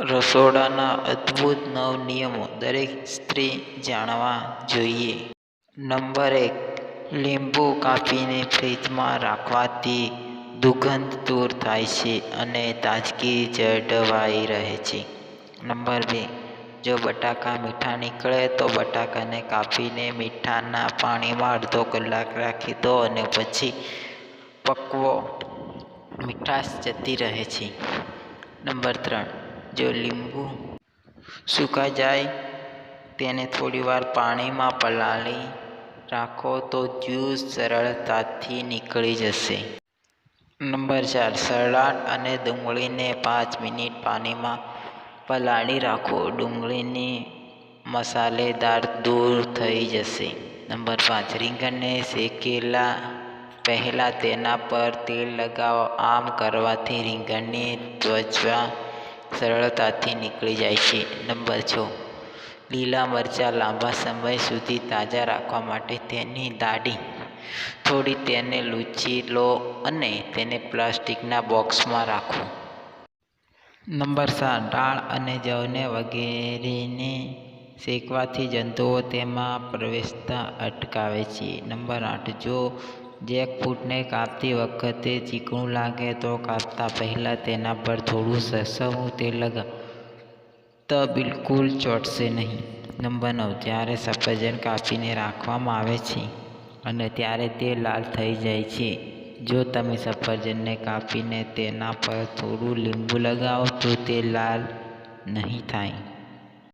રસોડાના અદ્ભુત નવ નિયમો દરેક સ્ત્રી જાણવા જોઈએ. નંબર એક, લીંબુ કાપીને ફ્રીજમાં રાખવાથી દુર્ગંધ દૂર થાય છે અને તાજગી જળવાઈ રહે છે. નંબર બે, જો બટાકા મીઠા નીકળે તો બટાકાને કાપીને મીઠાના પાણીમાં અડધો કલાક રાખી દો અને પછી પકવો. મીઠાશ જતી રહે છે. નંબર ત્રણ જો લીંબુ સુકાઈ જાય, તેને થોડીવાર પાણીમાં પલાળી રાખો તો જ્યુસ સરળતાથી નીકળી જશે. નંબર ચાર, સલાડ અને ડુંગળીને પાંચ મિનિટ પાણીમાં પલાળી રાખો. ડુંગળીની મસાલેદાર દૂર થઈ જશે. નંબર પાંચ, રીંગણને શેકેલા પહેલાં તેના પર તેલ લગાવો. આમ કરવાથી રીંગણની ત્વચા સરળતાથી નીકળી જાય છે. નંબર છ. લીલા મરચાં લાંબા સમય સુધી તાજા રાખવા માટે તેની દાઢી. થોડી તેને લૂચી લો અને તેને પ્લાસ્ટિકના બોક્સમાં રાખો. નંબર સાત. દાળ અને જવને વગેરેને શેકવાથી જંતુઓ તેમાં પ્રવેશતા અટકાવે છે. નંબર આઠ. જો જેકફ્રૂટને કાપતી વખતે ચીકણું લાગે તો કાપતા પહેલાં તેના પર થોડું સસવું તેલ લગાવો તો બિલકુલ ચોંટશે નહીં. નંબર નવ. જ્યારે સફરજન કાપીને રાખવામાં આવે છે અને ત્યારે તે લાલ થઈ જાય છે. જો તમે સફરજનને કાપીને તેના પર થોડું લીંબુ લગાવો તો તે લાલ નહીં થાય.